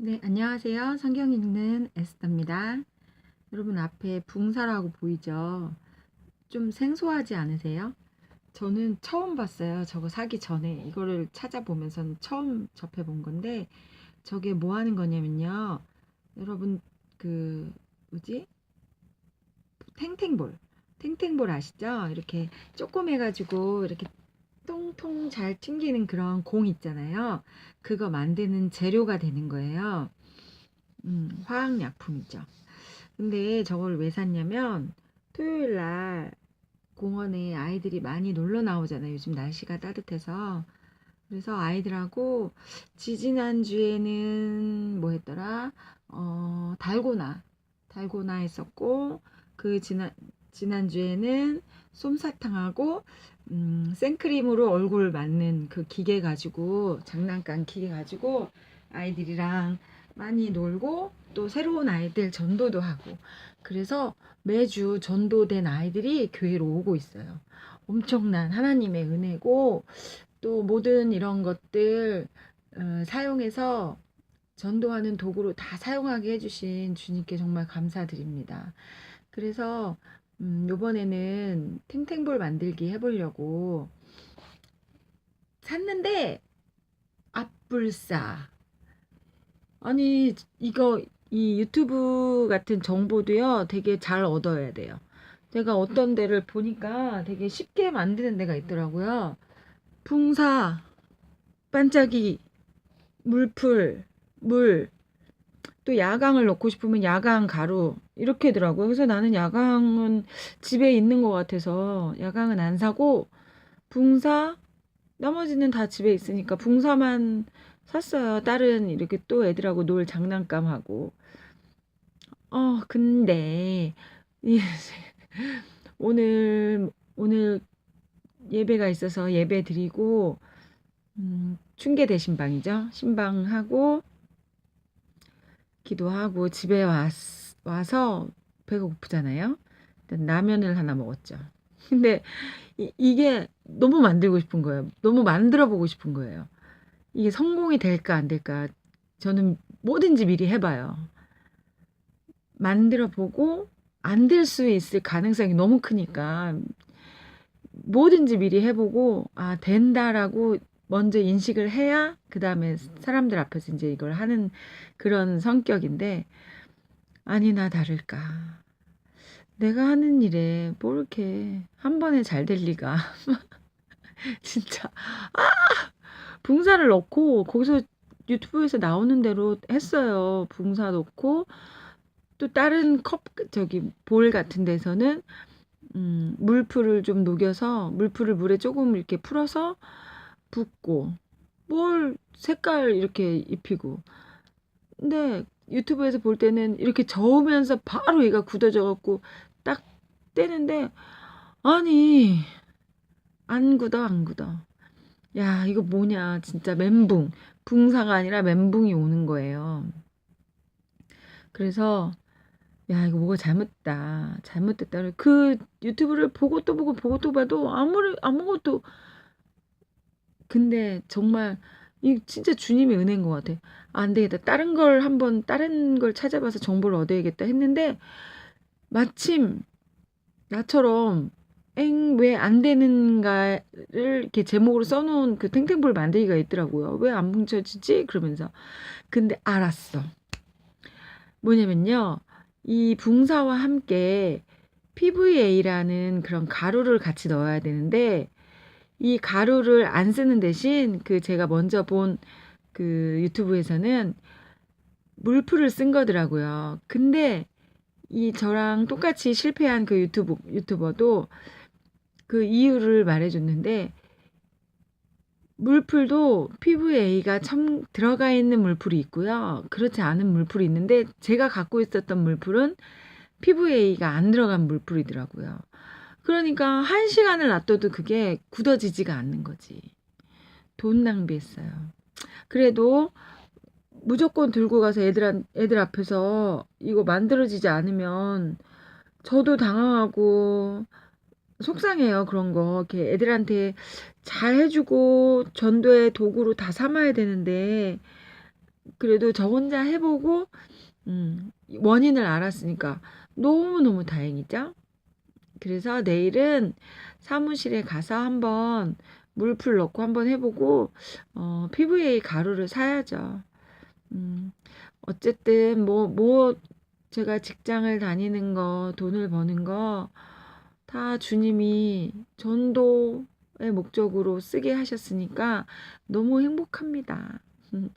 네, 안녕하세요. 성경 읽는 에스더입니다. 여러분 앞에 붕사라고 보이죠? 좀 생소하지 않으세요? 저는 처음 봤어요. 저거 사기 전에 이거를 찾아보면서는 처음 접해본 건데 저게 뭐 하는 거냐면요. 여러분 그 뭐지? 탱탱볼. 탱탱볼 아시죠? 이렇게 조그매가지고 이렇게 통통 잘 튕기는 그런 공 있잖아요. 그거 만드는 재료가 되는 거예요. 음, 화학약품이죠. 근데 저걸 왜 샀냐면 토요일 날 공원에 아이들이 많이 놀러 나오잖아요. 요즘 날씨가 따뜻해서. 그래서 아이들하고 지지난주에는 뭐 했더라? 어, 달고나. 달고나 했었고, 그 지난, 지난주에는 솜사탕하고, 음, 생크림으로 얼굴 맞는 그 기계 가지고, 장난감 기계 가지고, 아이들이랑 많이 놀고, 또 새로운 아이들 전도도 하고, 그래서 매주 전도된 아이들이 교회로 오고 있어요. 엄청난 하나님의 은혜고, 또 모든 이런 것들 어, 사용해서 전도하는 도구로 다 사용하게 해주신 주님께 정말 감사드립니다. 그래서 음, 요번에는 탱탱볼 만들기 해보려고 샀는데 앞불싸. 아니 이거 이 유튜브 같은 정보도요 되게 잘 얻어야 돼요. 제가 어떤 데를 보니까 되게 쉽게 만드는 데가 있더라고요. 풍사, 반짝이, 물풀, 물, 또 야광을 넣고 싶으면 야광 가루 이렇게 더라고요. 그래서 나는 야광은 집에 있는 것 같아서 야광은 안 사고 붕사 나머지는 다 집에 있으니까 붕사만 샀어요. 다른 이렇게 또 애들하고 놀 장난감하고. 어, 근데 이- 오늘 오늘 예배가 있어서 예배 드리고 음, 충계 대신방이죠. 신방하고 기도하고 집에 왔, 와서 배가 고프잖아요. 라면을 하나 먹었죠. 근데 이, 이게 너무 만들고 싶은 거예요. 너무 만들어 보고 싶은 거예요. 이게 성공이 될까 안 될까 저는 뭐든지 미리 해봐요. 만들어 보고 안 될 수 있을 가능성이 너무 크니까 뭐든지 미리 해보고 아 된다라고 먼저 인식을 해야 그 다음에 사람들 앞에서 이제 이걸 하는 그런 성격인데 아니나 다를까. 내가 하는 일에 뭐 이렇게 한 번에 잘 될 리가. 진짜. 아! 붕사를 넣고 거기서 유튜브에서 나오는 대로 했어요. 붕사 넣고 또 다른 컵 저기 볼 같은 데서는 음, 물풀을 좀 녹여서 물풀을 물에 조금 이렇게 풀어서 붓고 뭘 색깔 이렇게 입히고. 근데 유튜브에서 볼 때는 이렇게 저으면서 바로 얘가 굳어져 갖고 딱 떼는데 아니 안 굳어 안 굳어. 야 이거 뭐냐 진짜 멘붕. 붕사가 아니라 멘붕이 오는 거예요. 그래서 야 이거 뭐가 잘못됐다. 잘못됐다. 그 유튜브를 보고 또 보고 보고 또 봐도 아무리 아무것도 근데 정말 이 진짜 주님의 은혜인 것 같아. 아, 안 되겠다. 다른 걸 한번 다른 걸 찾아봐서 정보를 얻어야겠다 했는데 마침 나처럼 엥 왜 안 되는가를 이렇게 제목으로 써놓은 그 탱탱볼 만들기가 있더라고요. 왜 안 뭉쳐지지? 그러면서 근데 알았어. 뭐냐면요. 이 붕사와 함께 PVA라는 그런 가루를 같이 넣어야 되는데 이 가루를 안 쓰는 대신 그 제가 먼저 본 그 유튜브에서는 물풀을 쓴 거더라고요. 근데 이 저랑 똑같이 실패한 그 유튜브 유튜버도 그 이유를 말해줬는데 물풀도 PVA가 첨 들어가 있는 물풀이 있고요. 그렇지 않은 물풀이 있는데 제가 갖고 있었던 물풀은 PVA가 안 들어간 물풀이더라고요. 그러니까 한 시간을 놔둬도 그게 굳어지지가 않는 거지. 돈 낭비했어요. 그래도 무조건 들고 가서 애들, 애들 앞에서 이거 만들어지지 않으면 저도 당황하고 속상해요. 그런 거. 이렇게 애들한테 잘 해주고 전도의 도구로 다 삼아야 되는데 그래도 저 혼자 해보고 음, 원인을 알았으니까 너무 너무 다행이죠. 그래서 내일은 사무실에 가서 한번 물풀 넣고 한번 해보고 어, PVA 가루를 사야죠. 음, 어쨌든 뭐뭐 제가 직장을 다니는 거 돈을 버는 거 다 주님이 전도의 목적으로 쓰게 하셨으니까 너무 행복합니다.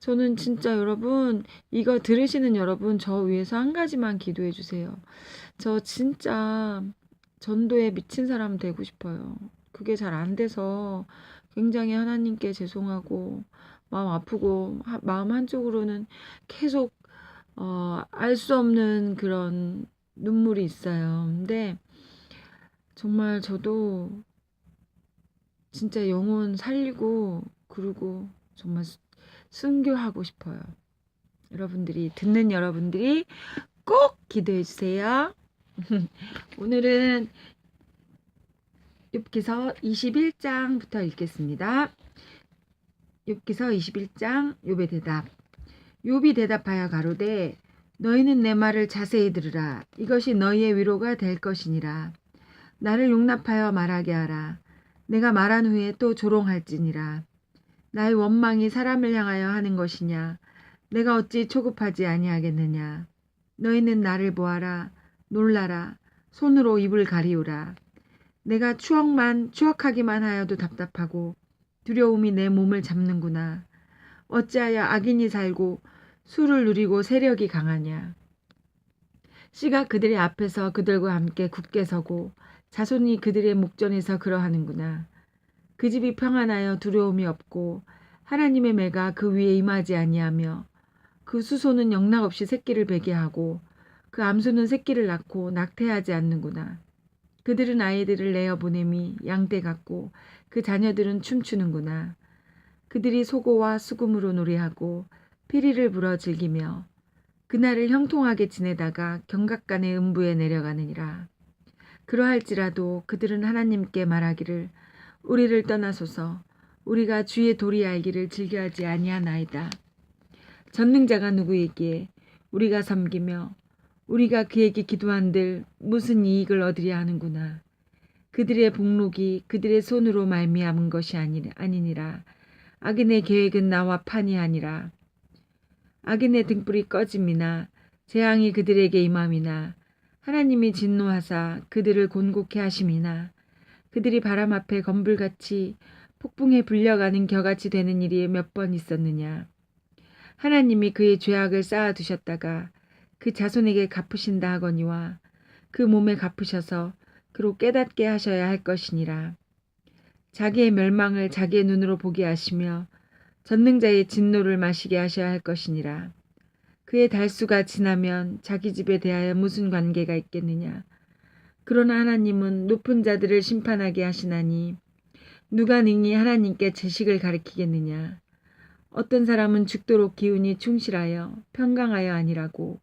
저는 진짜 여러분 이거 들으시는 여러분 저 위해서 한 가지만 기도해 주세요. 저 진짜 전도에 미친 사람 되고 싶어요. 그게 잘 안 돼서 굉장히 하나님께 죄송하고 마음 아프고 하- 마음 한쪽으로는 계속 어, 알 수 없는 그런 눈물이 있어요. 근데 정말 저도 진짜 영혼 살리고 그리고 정말 수- 순교하고 싶어요. 여러분들이 듣는 여러분들이 꼭 기도해 주세요. 오늘은 욥기서 21장부터 읽겠습니다. 욥기서 21장 욥의 대답. 욥이 대답하여 가로되 너희는 내 말을 자세히 들으라. 이것이 너희의 위로가 될 것이니라. 나를 용납하여 말하게 하라. 내가 말한 후에 또 조롱할지니라. 나의 원망이 사람을 향하여 하는 것이냐? 내가 어찌 초급하지 아니하겠느냐? 너희는 나를 보아라. 놀라라. 손으로 입을 가리우라. 내가 추억만 추억하기만 하여도 답답하고 두려움이 내 몸을 잡는구나. 어찌하여 악인이 살고 술을 누리고 세력이 강하냐. 씨가 그들의 앞에서 그들과 함께 굳게 서고 자손이 그들의 목전에서 그러하는구나. 그 집이 평안하여 두려움이 없고 하나님의 매가 그 위에 임하지 아니하며 그 수소는 영락없이 새끼를 베게 하고 그 암소는 새끼를 낳고 낙태하지 않는구나. 그들은 아이들을 내어 보냄이 양떼 같고 그 자녀들은 춤추는구나. 그들이 소고와 수금으로 노래하고 피리를 불어 즐기며 그날을 형통하게 지내다가 경각간의 음부에 내려가느니라. 그러할지라도 그들은 하나님께 말하기를 우리를 떠나소서 우리가 주의 도리 알기를 즐겨하지 아니하나이다. 전능자가 누구이기에 우리가 섬기며 우리가 그에게 기도한들 무슨 이익을 얻으려 하는구나. 그들의 복록이 그들의 손으로 말미암은 것이 아니, 아니니라. 악인의 계획은 나와 판이 아니라. 악인의 등불이 꺼짐이나 재앙이 그들에게 임함이나 하나님이 진노하사 그들을 곤곡해 하심이나 그들이 바람 앞에 건불같이 폭풍에 불려가는 겨같이 되는 일이 몇 번 있었느냐. 하나님이 그의 죄악을 쌓아 두셨다가 그 자손에게 갚으신다 하거니와 그 몸에 갚으셔서 그로 깨닫게 하셔야 할 것이니라. 자기의 멸망을 자기의 눈으로 보게 하시며 전능자의 진노를 마시게 하셔야 할 것이니라. 그의 달수가 지나면 자기 집에 대하여 무슨 관계가 있겠느냐. 그러나 하나님은 높은 자들을 심판하게 하시나니 누가 능히 하나님께 제식을 가리키겠느냐. 어떤 사람은 죽도록 기운이 충실하여 평강하여 아니라고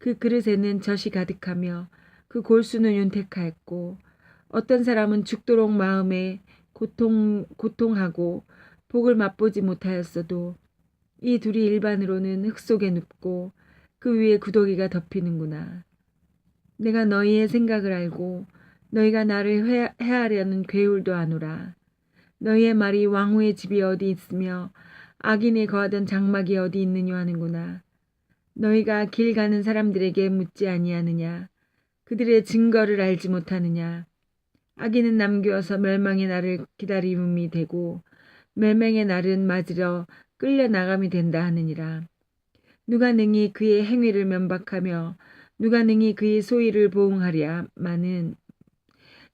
그 그릇에는 젖이 가득하며 그 골수는 윤택하였고 어떤 사람은 죽도록 마음에 고통 고통하고 복을 맛보지 못하였어도 이 둘이 일반으로는 흙 속에 눕고 그 위에 구더기가 덮이는구나. 내가 너희의 생각을 알고 너희가 나를 회- 해하려는 괴울도 아노라. 너희의 말이 왕후의 집이 어디 있으며 악인이 거하던 장막이 어디 있느냐 하는구나. 너희가 길 가는 사람들에게 묻지 아니하느냐. 그들의 증거를 알지 못하느냐. 악인은 남겨서 멸망의 날을 기다림이 되고 멸망의 날은 맞으려 끌려 나감이 된다 하느니라. 누가 능히 그의 행위를 면박하며 누가 능히 그의 소위를 보응하랴 마는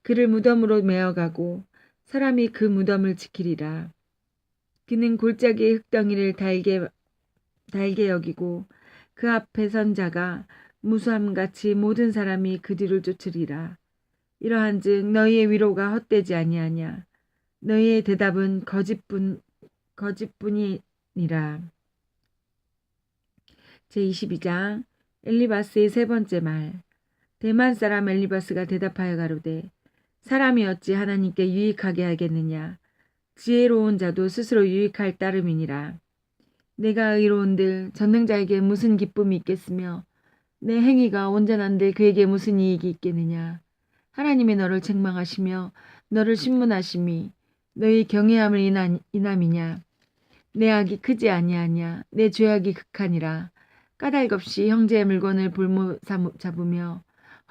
그를 무덤으로 메어가고 사람이 그 무덤을 지키리라. 그는 골짜기의 흙덩이를 달게 달게 여기고 그 앞에 선 자가 무수함같이 모든 사람이 그 뒤를 쫓으리라. 이러한즉 너희의 위로가 헛되지 아니하냐. 너희의 대답은 거짓뿐 거짓뿐이니라. 제22장 엘리바스의 세 번째 말. 대만 사람 엘리바스가 대답하여 가로되 사람이 어찌 하나님께 유익하게 하겠느냐. 지혜로운 자도 스스로 유익할 따름이니라. 내가 의로운들 전능자에게 무슨 기쁨이 있겠으며 내 행위가 온전한데 그에게 무슨 이익이 있겠느냐. 하나님이 너를 책망하시며 너를 신문하심이 너희 경외함을 인한, 인함이냐. 내 악이 크지 아니하냐. 내 죄악이 극하니라. 까닭 없이 형제의 물건을 볼모 삼- 잡으며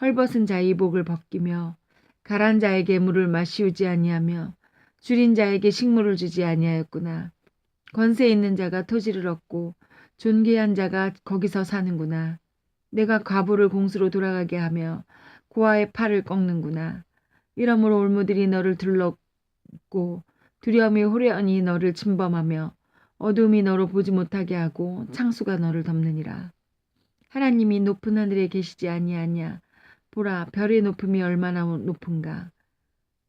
헐벗은 자의 복을 벗기며 가란 자에게 물을 마시우지 아니하며 줄인 자에게 식물을 주지 아니하였구나. 권세 있는 자가 토지를 얻고 존귀한 자가 거기서 사는구나. 내가 과부를 공수로 돌아가게 하며 고아의 팔을 꺾는구나. 이러므로 올무들이 너를 둘렀고 두려움이 호련히 너를 침범하며 어둠이 너로 보지 못하게 하고 창수가 너를 덮느니라. 하나님이 높은 하늘에 계시지 아니하냐. 보라 별의 높음이 얼마나 높은가.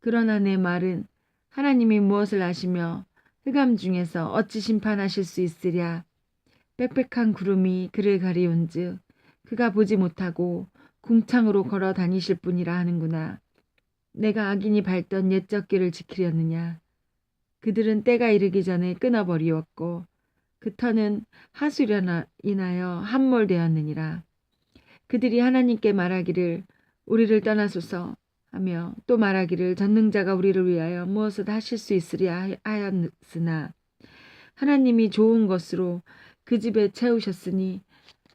그러나 내 말은 하나님이 무엇을 아시며 흑암 중에서 어찌 심판하실 수 있으랴. 빽빽한 구름이 그를 가리운즉 그가 보지 못하고 궁창으로 걸어 다니실 뿐이라 하는구나. 내가 악인이 밟던 옛적 길을 지키려느냐. 그들은 때가 이르기 전에 끊어버리었고 그 터는 하수련 인하여 함몰되었느니라. 그들이 하나님께 말하기를 우리를 떠나소서 하며 또 말하기를 전능자가 우리를 위하여 무엇을 하실 수 있으랴 하였으나 하나님이 좋은 것으로 그 집에 채우셨으니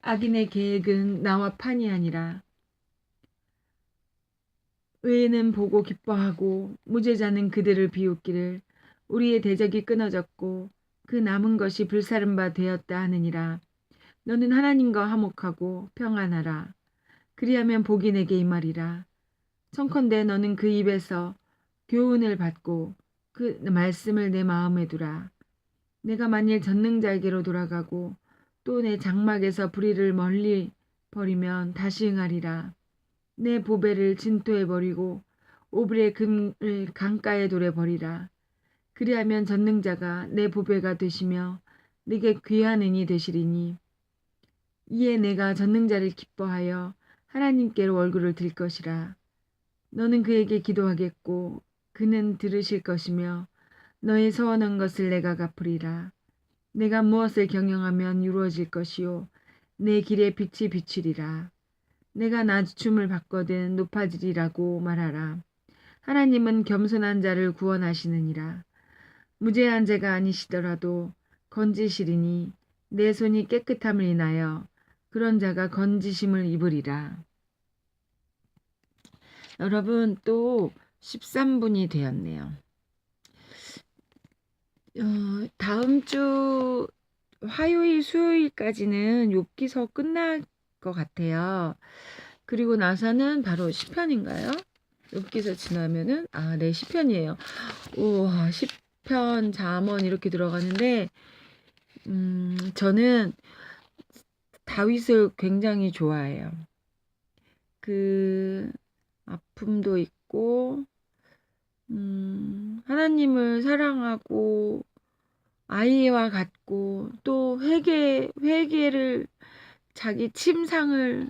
악인의 계획은 나와 판이 아니라 의인은 보고 기뻐하고 무죄자는 그들을 비웃기를 우리의 대적이 끊어졌고 그 남은 것이 불사른 바 되었다 하느니라. 너는 하나님과 화목하고 평안하라. 그리하면 복이 내게 임하리라 청컨대 너는 그 입에서 교훈을 받고 그 말씀을 내 마음에 두라 내가 만일 전능자에게로 돌아가고 또 내 장막에서 불의를 멀리 버리면 다시 응하리라. 내 보배를 진토에 버리고 오블의 금을 강가에 돌에 버리라. 그리하면 전능자가 내 보배가 되시며 내게 귀한 은이 되시리니 이에 내가 전능자를 기뻐하여 하나님께로 얼굴을 들 것이라. 너는 그에게 기도하겠고 그는 들으실 것이며 너의 서원한 것을 내가 갚으리라. 내가 무엇을 경영하면 이루어질 것이요 내 길에 빛이 비추리라. 내가 낮춤을 받거든 높아지리라고 말하라. 하나님은 겸손한 자를 구원하시느니라. 무죄한 자가 아니시더라도 건지시리니 내 손이 깨끗함을 인하여 그런 자가 건지심을 입으리라. 여러분 또 13분이 되었네요. 어, 다음 주 화요일, 수요일까지는 욥기서 끝날 것 같아요. 그리고 나서는 바로 시편인가요? 욥기서 지나면은 아, 네, 시편이에요. 우와, 시편, 잠언 이렇게 들어가는데 음, 저는 다윗을 굉장히 좋아해요. 그 아픔도 있고 음, 하나님을 사랑하고 아이와 같고 또 회개 회개를 자기 침상을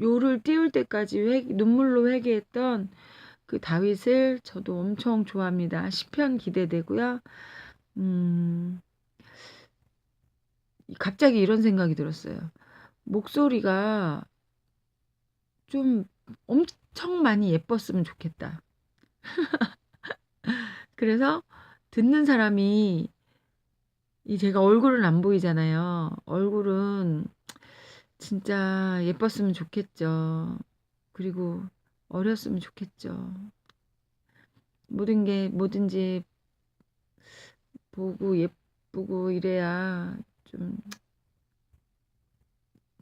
요를 띄울 때까지 회, 눈물로 회개했던 그 다윗을 저도 엄청 좋아합니다. 시편 기대되고요. 음, 갑자기 이런 생각이 들었어요. 목소리가 좀 엄청 많이 예뻤으면 좋겠다. 그래서 듣는 사람이 이 제가 얼굴은 안 보이잖아요. 얼굴은 진짜 예뻤으면 좋겠죠. 그리고 어렸으면 좋겠죠. 모든 게 뭐든지 보고 예쁘고 이래야 좀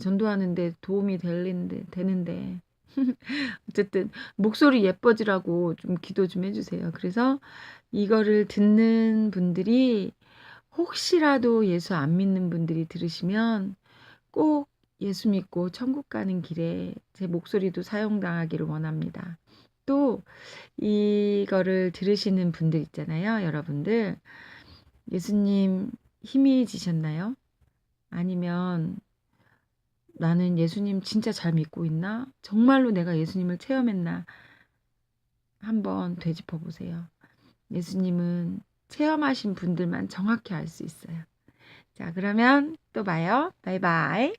전도하는데 도움이 될는데 되는데 어쨌든 목소리 예뻐지라고 좀 기도 좀 해주세요. 그래서 이거를 듣는 분들이 혹시라도 예수 안 믿는 분들이 들으시면 꼭 예수 믿고 천국 가는 길에 제 목소리도 사용당하기를 원합니다. 또 이거를 들으시는 분들 있잖아요. 여러분들 예수님 힘이 지셨나요? 아니면 나는 예수님 진짜 잘 믿고 있나? 정말로 내가 예수님을 체험했나? 한번 되짚어 보세요. 예수님은 체험하신 분들만 정확히 알 수 있어요. 자, 그러면 또 봐요. 바이바이.